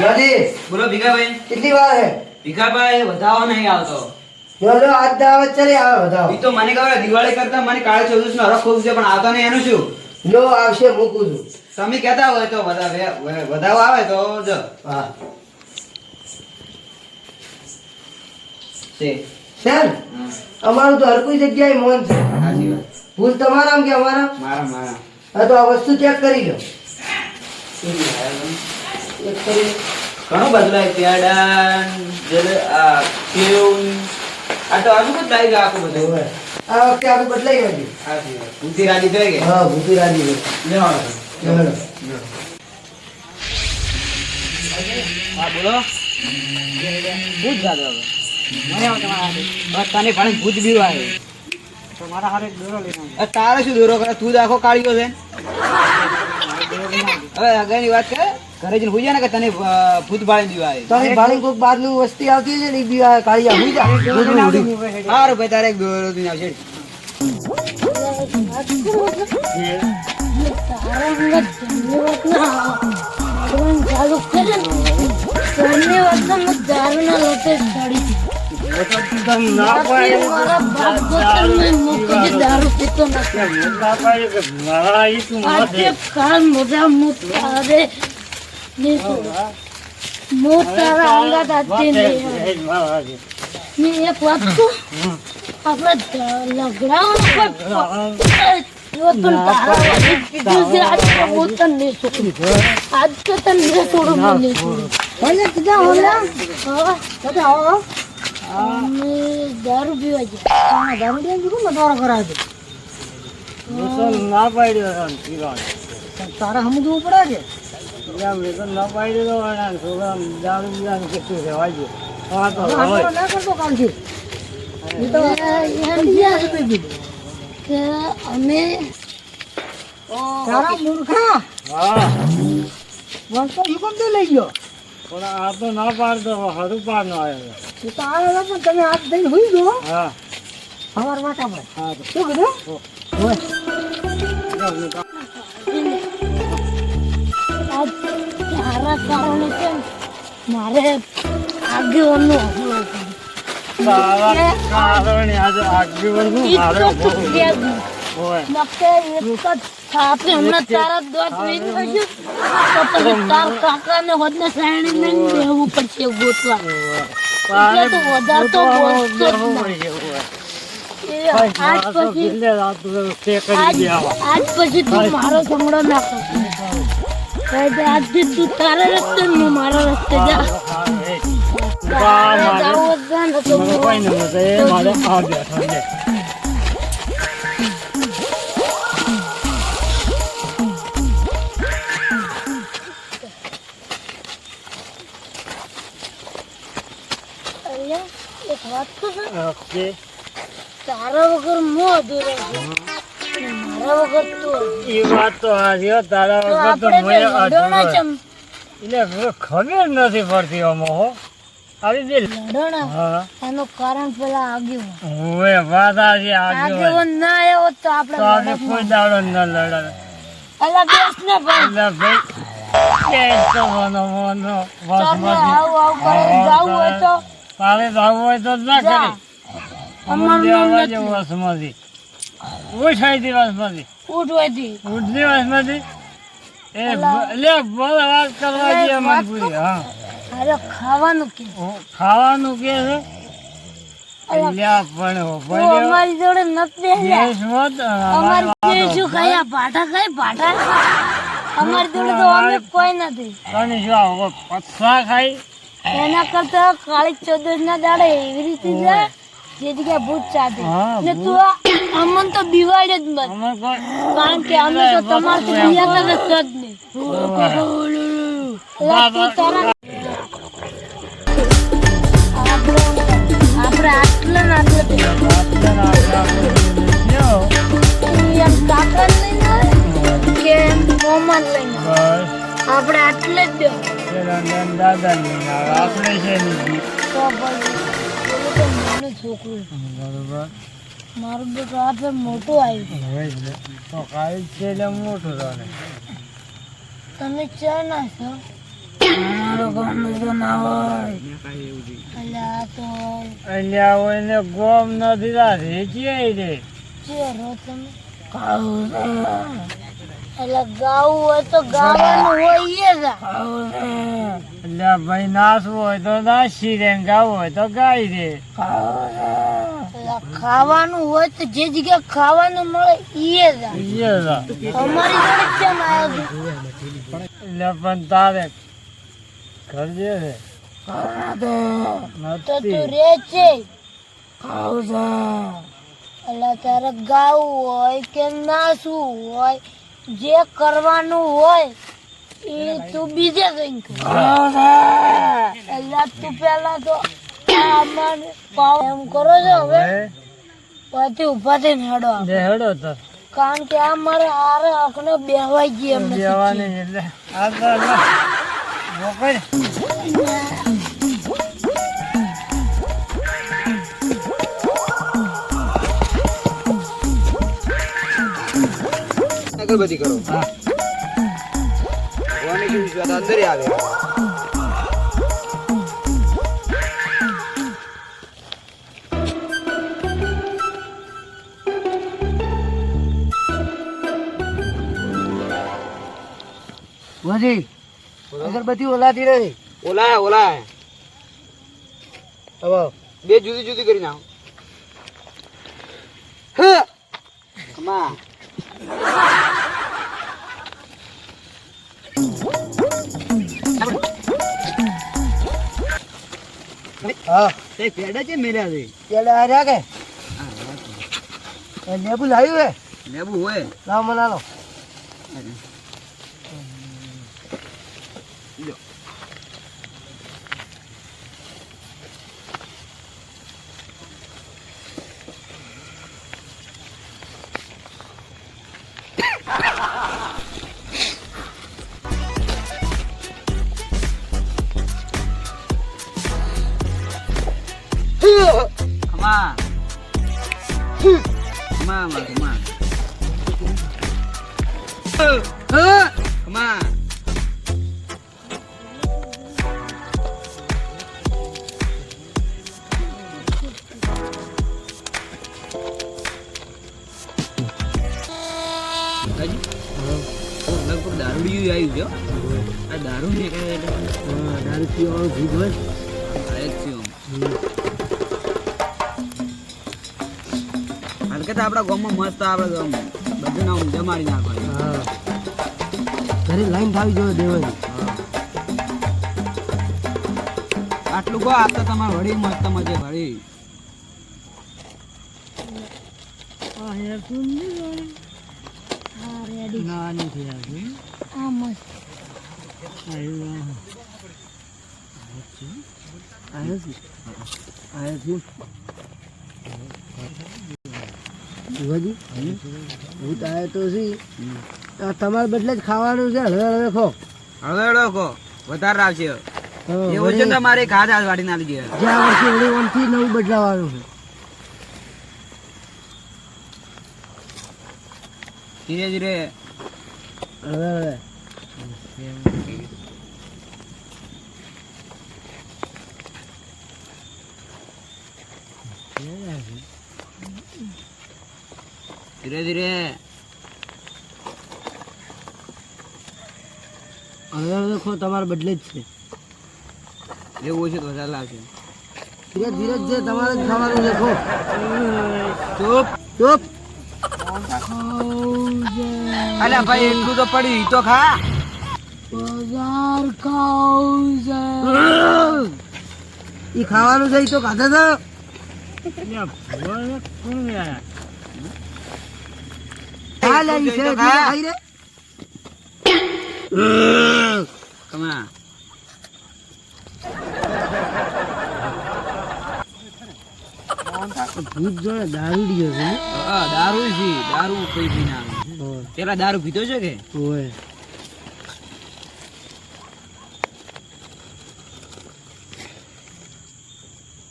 રાજી બોલો ભીખાભાઈ. કેટલી વાર હે ભીખાભાઈ વધાવો નહીં આવતો. જો આજ દાવત ચલે આવે બતાવો ઈ તો મને ખબર દિવાળી કરતા મને કાળે ચૌદસ નો હરખ છે પણ આવતો નહીં એનું શું? લો આવશે મૂકું છું. તમે કહેતા હોય તો વધાવો આવે તો જો. હા. સર અમારું તો હર કોઈ જગ્યાએ મૌન છે. ભૂલ તમારા કે અમારા? મારા મારા. હા તો આ વસ્તુ ચેક કરી લો. ઘણું બદલાય પેડા જલ આ સેવ આ તો આનું લાગી ગયું આખું બધું. હોય આ વખતે આખું બદલાઈ ગયું સાચી વાત રાજી થઈ ગઈ હા ભૂતી રાજી થઈ લેવાનો હા બોલો. ભૂત હવે. મને આવો તમારા હાથે. બસ તને પણ ભૂત બી આવે તમારા હારે દોરો લઈને તારે શું દોરો કરે? તું જ આખો કાઢ્યો છે. હવે આગળની વાત કરે ઘરે જઈને હુઈ જા ને કે તને ભૂત ભાળી દીવા આવે? તારી ભાણી કોઈક બહારનું વસ્તી આવતી છે ને એ બી કાળી થઈ જાય. સારું ભાઈ તારે એક દોરો દઈને આવશે. તમે મોટા પાડી ના પાડી કે મારા ઈ તું મત એક વાત તો આપણે છે આજ તો હું તને નહીં છોડું. નહીં. હું નહીં ભલે કીધા હા. હો. દારૂ પીવા ગયા. દારૂ પીવા મતવારો કરાવે ના પાડ્યો તારા સમજવું પડે છે એમ એ તો ના પાડી દો અને છોકરા દારૂ પીવાનું કેટલું રહેવા દે હા તો હોય ના કરતો કાલથી એ તો એમ છે કે અમે તારા મૂર્ખા હા વળતો હુકમ તો લઈ ગયો પણ આ તો ના પાડતો હરું પાર નો આવ્યો તો આવ્યો પણ તમે હાથ દઈને હુઈ ગયો હા સવાર માટે હા તો શું કીધું તારા કારણે છે મારે આગેવાનનો તારા કારણે આજે આગેવાનનું મારે હમણાં તારા દોત તો પછી તાર કાકાને હોદને સાયણી લઈને બેહવું પડશે ગોતવા. તો વધારે તો બોલતો જ બેહવું ના. પડશે, હોય. એ ભાઈ, આજ પછી આજ તું મારો સંગડો ના કરતો કહી દે આજથી તું તારા રસ્તે ને હું મારા રસ્તે જા હા, એ. તારે મારે- જાવું જ ના ને તો મને કોઈ ન મતે, એ મારે આ બેઠો છે. અલ્યા, એક વાત તો છે ઓકે. તારા વગર હું અધૂરો ઈ વાત તો હારી તારા વગર તો એટલે ખબર નથી પડતી આમાં હો. આવી દે લડોણા એનું કારણ પેલા આગેવાન. હવે વાત આજે આગેવાન. આગેવાન ના આવ્યો તો આપણે તો આજે કોઈ ના. દાડો ન લડે અલા બેસ ને ભાઈ. એટલે ભાઈ કે તો મનો મનો ચાલ વાસમાંથી. આવું આવું કરે. જાવું હોય તો. તારે જાવું હોય તો જ ના જા. કરી. અમારું નામ નથી. ઉઠાઈ દિવસમાંથી ઉઠવાથી ઉઠ દિવસમાંથી એ લે બોલ વાત કરવા દે પૂરી. હા. અરે ખાવાનું કે. ખાવાનું કે છે? અલા. પણ હો, તું અમારી જોડે નથી બેસ્યા. દેશ અમારી અમારી વાત જોડે શું ખાયા? ભાટા ખાય? ભાટા અમારી જોડે તો અમે કોઈ નથી. પત્તા ખાઈ એના કરતા કાળી ચૌદશ ના દાડે એવી રીતે જા. જે જગ્યાએ ભૂત ચાટે ને તું અમન તો બિવાડે જ મત. કારણ કે અમે તો તમારથી બીયા જ સજ નહીં આપણે આટલે ને આટલે કે લઈને આપણે આટલે જ આપણે છે નાનું છોકરું બરોબર. મારું બેટો આપે મોટું આવ્યું તો કાંઈ છે એટલે મોટું રહે તમે ચા ના છો? મારો ગમે તો ના હોય. તો અલ્યા હોય ને ગોમ નથી રાખે રે? ચેરો તમે? એટલે ગાવું હોય તો ગાવાનું હોય એ જ અલ્યા ભાઈ નાચવું હોય તો નાસી રે ગાવું હોય તો ગાઈ રે. એટલે ખાવાનું હોય તો જે જગ્યા ખાવાનું મળે ઈએ રા. અમારી જોડે કેમ આવ્યો એટલે પણ તારે કરજે રે. તો તું રે છે. એટલે તારે ગાવું હોય કે નાસવું હોય જે કરવાનું હોય એ તું બીજે કઈ એટલે તું પેલા તો આ મને પાવ એમ કરો છો હવે? પછી ઊભા થઈને હેડો હેડો તો. કારણ કે આ મારે હારે આંખને બેહવાઈ ગઈ એમ બેહવાની જવાની એટલે. આ તો મોકલ. અગરબત્તી કરો. હા. અંદર આવે વધી. અગરબત્તી ઓલાતી રહી. ઓલા ઓલા હવે. બે જુદી જુદી કરી નાખો. કમા હા. તે પેડા છે મેલ્યા છે? પેલે આ કે? લેબુ લાવ્યું હે? લેબુ હોય. લાવ મને લો કમા માં કમા કમા લગભગ દારૂડિયું આવ્યું છે આ દારૂ નીકળે એટલે દારૂ પીવાનું ભૂત હોય આ જ થયું હાલ તો આપણા ગામમાં મસ્ત આપણે ગામ બધું નામ જમાડી નાખવાનું ઘરે લાઈન થાવી જોઈએ દેવાની આટલું કહો આ તો તમારે વળી મસ્ત મજે વળી નાની થઈ આવી. આ મસ્ત આવ્યું. આયો છે ભુવાજી તો છે આ બદલે જ ખાવાનું છે હળવે હળવે ખો. હળવે હળવે ખો. વધારે છે વળી તો મારે ખાધા વાળી ના લીધી જ્યાં વર્ષે વળી ઓનથી નવું બદલાવાનું છે. ધીરે ધીરે. હળવે હળવે. ધીરે ધીરે. હળવે દેખો તમારે બદલે જ છે. એવું છે તો વધારે લાવશે ધીરે ધીરે જે તમારે ખાવાનું દેખો ચૂપ. ચૂપ. અલ્યા ભાઈ એટલું તો પડ્યું ઈ તો ખા. બજાર ખાવું છે. ઈ ખાવાનું છે ઈ તો ખાધા તો અલ્યા, ભગવાને કોણ ગયા? ખા લે છે. ખાઈ રે કમા ભૂત જોડે દારૂડિયો છે હા, દારૂ છે દારૂ કોઈ પી ના પેલા દારૂ પીધો છે કે હોય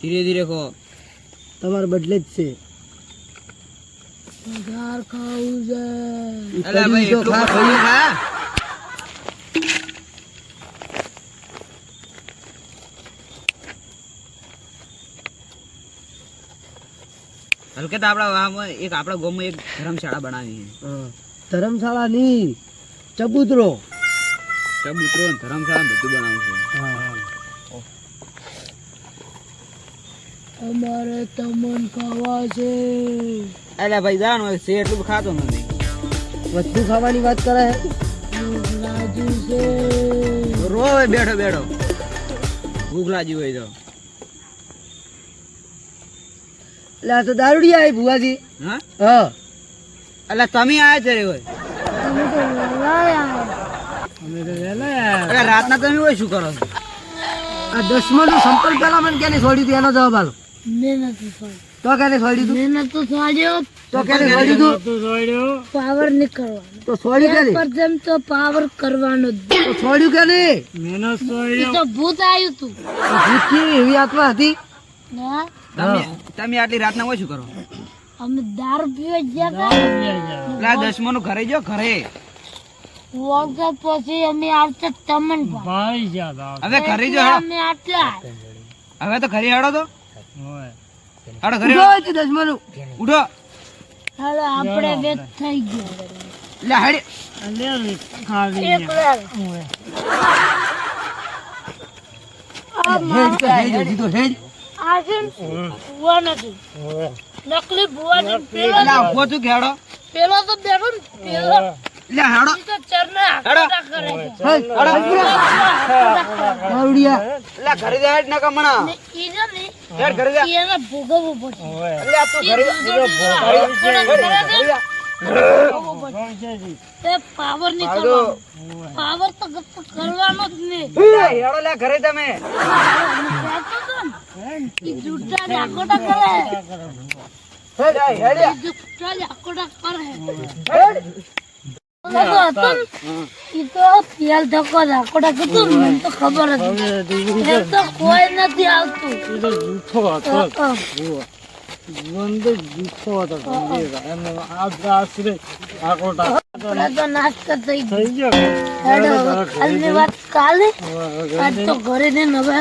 ધીરે ધીરે કહો તમારા બદલે જ છે બજાર ખાવું છે. અલા ભાઈ એટલું ખા ખોલી ખા હલકત આપણા એક આપણા ગામમાં એક ધર્મશાળા બનાવી છે. ધર્મશાળા ની ચબૂતરો. ચબૂતરો ધર્મશાળા બધું બનાવ્યું છે. અમારે તમન ખાવા છે. એટલે ભાઈ જાણ હોય છે એટલું ખાતો નથી. વધુ ખાવાની વાત કરે રોવે બેઠો બેઠો. ભૂખ લાગી હોય તો. એટલે આ તો દારૂડી આવી ભુવાજી. હા? હા. એટલે તમે આયા છે રે હોય. રાતના તમે હોય શું કરો છો? આ દસમા નું સંપર્ક પેલા મને કેને છોડ્યું હતું એનો જવાબ આલો. મેં નથી છોડ્યું. તો કેને છોડ્યું હતું મેં તો છોડ્યો તો કેને છોડ્યું હતું તો જોડ્યો પાવર નીકળવાનો. તો છોડ્યું કેને પર તો પાવર કરવાનો તો છોડ્યું કેને મહેનત એ તો ભૂત આવ્યું તું. ભૂત કેવી એવી આત્મા હતી? તમે તમે આટલી રાતના હોય શું કરો? અમે દારૂ પીવા ગયા હતા. એટલે નું ઘરે જો ઘરે. વખત પછી અમે આવતા તમન. ભાઈ હવે ઘરે જો અમે આટલા. હવે તો ઘરે હેડો તો? હોય. હેડો ઘરે ઉઠો અહીંથી દસમા ઉઠો. હાલો આપણે વેત થઈ ગયા. એટલે હેડ. છે. છે છું છે. દારૂડિયા. એટલે ઘરે જા નકા મણા. હેડ ઘરે જા. એને ભોગવવું પડશે. એટલે આ તું ઘરે લે ઘરે કાલે. આજ તો ઘરે ને હવે